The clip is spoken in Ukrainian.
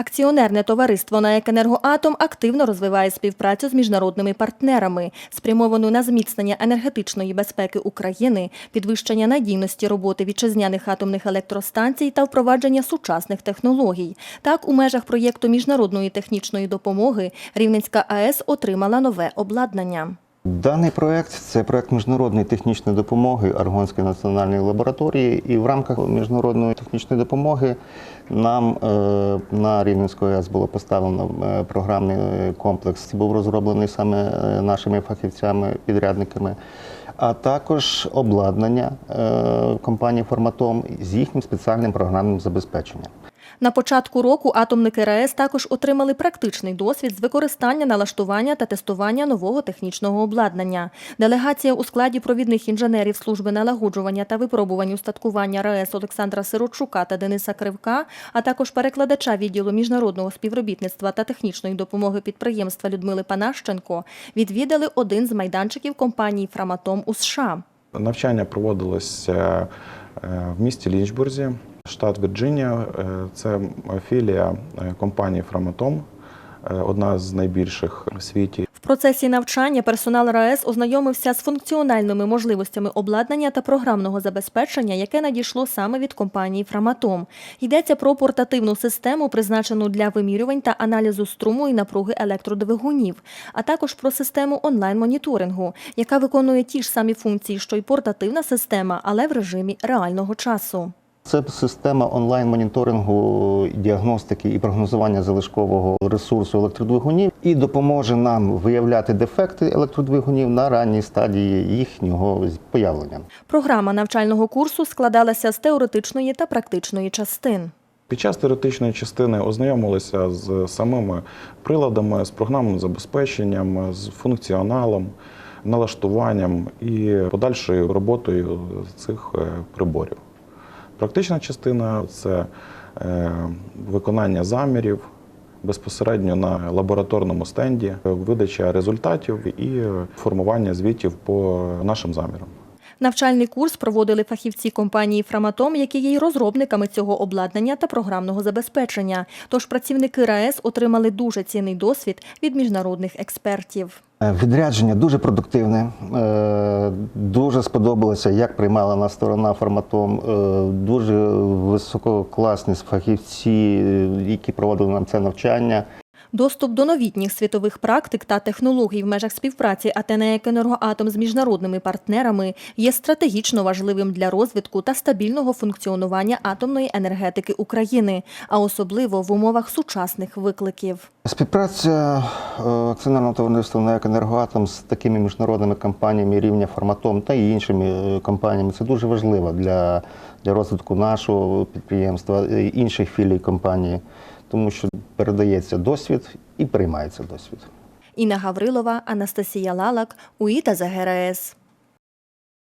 Акціонерне товариство на «Екенергоатом» активно розвиває співпрацю з міжнародними партнерами, спрямовану на зміцнення енергетичної безпеки України, підвищення надійності роботи вітчизняних атомних електростанцій та впровадження сучасних технологій. Так, у межах проєкту міжнародної технічної допомоги Рівненська АЕС отримала нове обладнання. Даний проект це проект міжнародної технічної допомоги Аргонської національної лабораторії, і в рамках міжнародної технічної допомоги нам е, на Рівненської АЕС було поставлено е, програмний комплекс. Був розроблений саме е, нашими фахівцями, підрядниками, а також обладнання компанії Форматом з їхнім спеціальним програмним забезпеченням. На початку року атомники РаЕС також отримали практичний досвід з використання, налаштування та тестування нового технічного обладнання. Делегація у складі провідних інженерів служби налагоджування та випробувань устаткування РаЕС Олександра Сиротчука та Дениса Кривка, а також перекладача відділу міжнародного співробітництва та технічної допомоги підприємства Людмили Панащенко відвідали один з майданчиків компанії Фраматом у США. Навчання проводилося е, в місті Лінчбурзі, штат Вірджинія. Е, Це філія е, компанії Фраматом, е, одна з найбільших в світі. В процесі навчання персонал РаЕС ознайомився з функціональними можливостями обладнання та програмного забезпечення, яке надійшло саме від компанії Фраматом. Йдеться про портативну систему, призначену для вимірювань та аналізу струму і напруги електродвигунів, а також про систему онлайн-моніторингу, яка виконує ті ж самі функції, що й портативна система, але в режимі реального часу. Це система онлайн-моніторингу, діагностики і прогнозування залишкового ресурсу електродвигунів і допоможе нам виявляти дефекти електродвигунів на ранній стадії їхнього появлення. Програма навчального курсу складалася з теоретичної та практичної частин. Під час теоретичної частини ознайомилися з самими приладами, з програмним забезпеченням, з функціоналом, налаштуванням і подальшою роботою цих е, приборів. Практична частина це е, виконання замірів безпосередньо на лабораторному стенді, видача результатів і формування звітів по нашим замірам. Навчальний курс проводили фахівці компанії Фраматом, які є розробниками цього обладнання та програмного забезпечення. Тож працівники РаЕС отримали дуже цінний досвід від міжнародних експертів. Е, Відрядження дуже продуктивне. е, Дуже сподобалося, як приймала нас сторона форматом. е, Дуже висококласні фахівці, які проводили нам це навчання. Доступ до новітніх світових практик та технологій в межах співпраці АТНЕК «Енергоатом» з міжнародними партнерами є стратегічно важливим для розвитку та стабільного функціонування атомної енергетики України, а особливо в умовах сучасних викликів. Співпраця е, акціонерного товариства «НЕК Енергоатом» з такими міжнародними компаніями рівня форматом та іншими е, компаніями це дуже важливо для, для розвитку нашого підприємства інших філій компанії, тому що передається досвід і приймається досвід. Інна Гаврилова, Анастасія Лалак, УІТА ЗГРС.